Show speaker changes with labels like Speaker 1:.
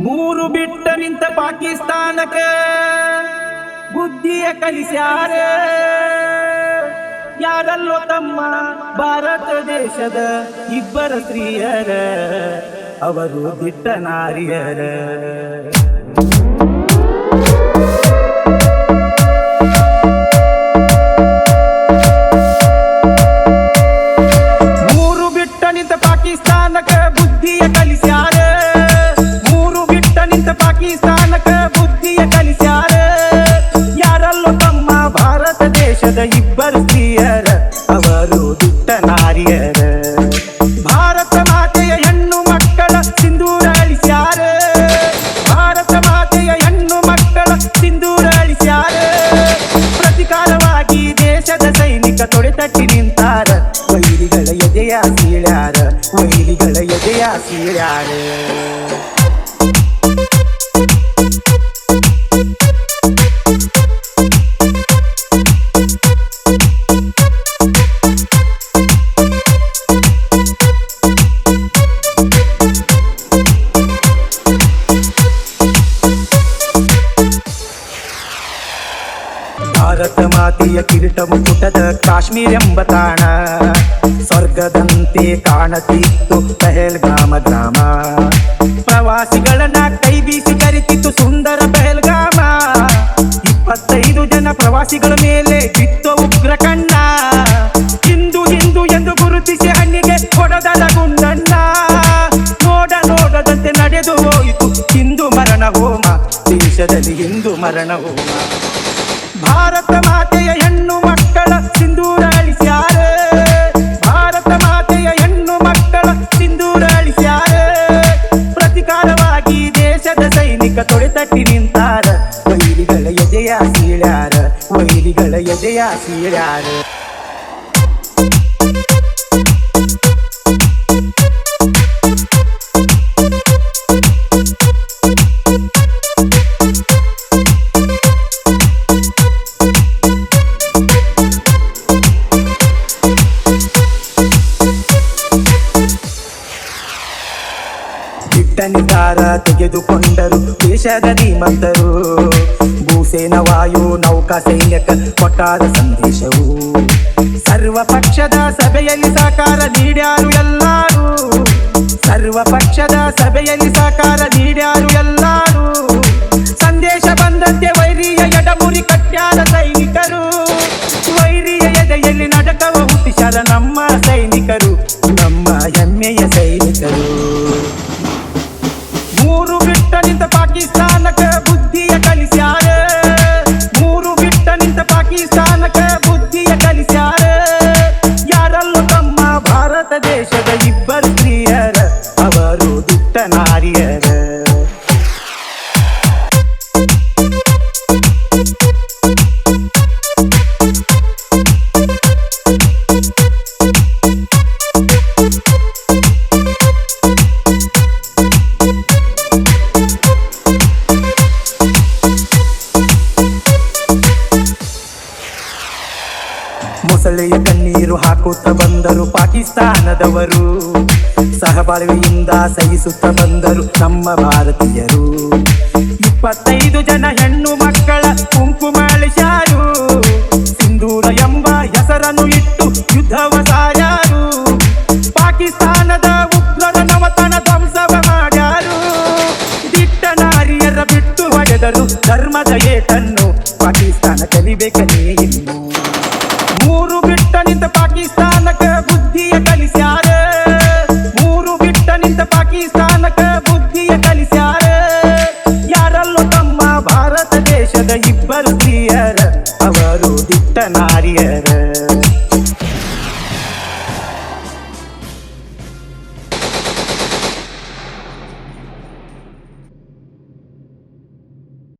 Speaker 1: ಮೂರು ಬಿಟ್ಟ ನಿಂತ ಪಾಕಿಸ್ತಾನಕ್ಕೆ ಬುದ್ಧಿಯ ಕಲಿಸ್ಯಾರ. ಯಾರಲ್ಲೋ ತಮ್ಮ ಭಾರತ ದೇಶದ ಇಬ್ಬರ ಸ್ತ್ರೀಯರ, ಅವರು ಬಿಟ್ಟ ನಾರಿಯರ. ದೇಶದ ಇಬ್ಬರು ಸ್ತ್ರೀಯರ, ಅವರು ದುಟ್ಟ ನಾರಿಯರ. ಭಾರತ ಮಾತೆಯ ಹೆಣ್ಣು ಮಕ್ಕಳ ಸಿಂಧೂರ ಅಳಿಸ್ಯಾರ ಭಾರತ ಮಾತೆಯ ಹೆಣ್ಣು ಮಕ್ಕಳ ಸಿಂಧೂರ ಅಳಿಸ್ಯಾರ ಪ್ರತಿಕಾರವಾಗಿ ದೇಶದ ಸೈನಿಕ ತೊಡೆತಟ್ಟಿ ನಿಂತಾರ. ವೈರಿಗಳ ಎದೆಯ ಸೀಳ್ಯಾರ, ವೈರಿಗಳ ಎದೆಯ ಸೀಳ್ಯಾರ. ಭಾರತ ಕಿರೀಟವು ಪುಟದ ಕಾಶ್ಮೀರ ಎಂಬ ತಾಣ. ಸ್ವರ್ಗದಂತೆ ಕಾಣತಿತ್ತು ಪಹಲ್ಗಾಮ ಗ್ರಾಮ. ಪ್ರವಾಸಿಗಳನ್ನ ಕೈ ಬೀಸಿ ಕರಿತಿತ್ತು ಸುಂದರ ಪಹಲ್ಗಾಮ. ಇಪ್ಪತ್ತೈದು ಜನ ಪ್ರವಾಸಿಗಳ ಮೇಲೆ ಬಿತ್ತು ಉಗ್ರ ಕಣ್ಣ. ಹಿಂದೂ ಹಿಂದೂ ಎಂದು ಗುರುತಿಸಿ ಹಣ್ಣಿಗೆ ಕೊಡದ ಗುಂಡಣ್ಣ. ನೋಡ ನೋಡದಂತೆ ನಡೆದು ಹೋಯಿತು ಹಿಂದೂ ಮರಣ ಹೋಮ. ದೇಶದಲ್ಲಿ ಹಿಂದೂ ಮರಣ ಹೋಮ. ಭಾರತ ದೇಶದ ತೊಳೆ ತಟ್ಟಿ ನಿಂತಾರ. ವೈರಿಗಳ ಎದೆಯ ಸೀಳ್ಯಾರ. ವೈರಿಗಳ ಎದೆಯ ಸೀಳ್ಯಾರ. ನಿರ್ಧಾರ ತೆಗೆದುಕೊಂಡರು ದೇಶದ ಧೀಮಂತರು ಭೂಸೇನ, ವಾಯು, ನೌಕಾ, ಸೈನ್ಯಕ ಕೊಟ್ಟಾದ ಸಂದೇಶವು. ಸರ್ವ ಪಕ್ಷದ ಸಭೆಯಲ್ಲಿ ಸಾಕಾರ ನೀಡ್ಯಾರು ಎಲ್ಲಾರು. ಸರ್ವ ಪಕ್ಷದ ಸಭೆಯಲ್ಲಿ ಸಹಕಾರ ನೀಡ್ಯಾರು ಎಲ್ಲಾರು. ಸಂದೇಶ ಬಂದಂತೆ ವೈರಿಯ ಎಡಮುರಿ ಕಟ್ಟ್ಯಾರ ಸೈನಿಕರು. ವೈರಿಯ ಎದೆಯಲ್ಲಿ ನಡಕವ ಹುಟ್ಟಿಸ್ಯಾರ ನಮ್ಮ ಮೂರು ಬಿಟ್ಟ ನಿಂತ ಪಾಕಿಸ್ತಾನಕ ಮೊಸಳೆಯ ಕಣ್ಣೀರು ಹಾಕುತ್ತ ಬಂದರು ಪಾಕಿಸ್ತಾನದವರು. ಸಹಬಾಳ್ವೆಯಿಂದ ಸಹಿಸುತ್ತ ಬಂದರು ನಮ್ಮ ಭಾರತೀಯರು. ಇಪ್ಪತ್ತೈದು ಜನ ಹೆಣ್ಣು ಮಕ್ಕಳ ಕುಂಕುಮಾಳಿಸ್ಯಾರು ಸಿಂಧೂರ ಎಂಬ ಹೆಸರನ್ನು ಇಟ್ಟು ಯುದ್ಧವ ಸಾರ್ಯಾರು ಪಾಕಿಸ್ತಾನದ ಉಗ್ರರ ನವತನ ಧ್ವಂಸವ ಮಾಡ್ಯಾರು. ದಿಟ್ಟ ನಾರಿಯರ ಬಿಟ್ಟು ಹೊಡೆದರು ಧರ್ಮದ ಏಟನ್ನು. ಪಾಕಿಸ್ತಾನ ಕಲಿಬೇಕನೇ ಮೂರು ಬಿಟ್ಟ ನಿಂತ ಪಾಕಿಸ್ತಾನಕ ಬುದ್ಧಿಯ ಕಲಿಸ್ಯಾರ. ಮೂರು ಬಿಟ್ಟ ನಿಂತ ಪಾಕಿಸ್ತಾನಕ ಬುದ್ಧಿಯ ಕಲಿಸ್ಯಾರ. ಯಾರಲ್ಲೋ ತಮ್ಮ ಭಾರತ ದೇಶದ ಇಬ್ಬರು ಪ್ರಿಯರ, ಅವರು ದಿಟ್ಟ ನಾರಿಯರ.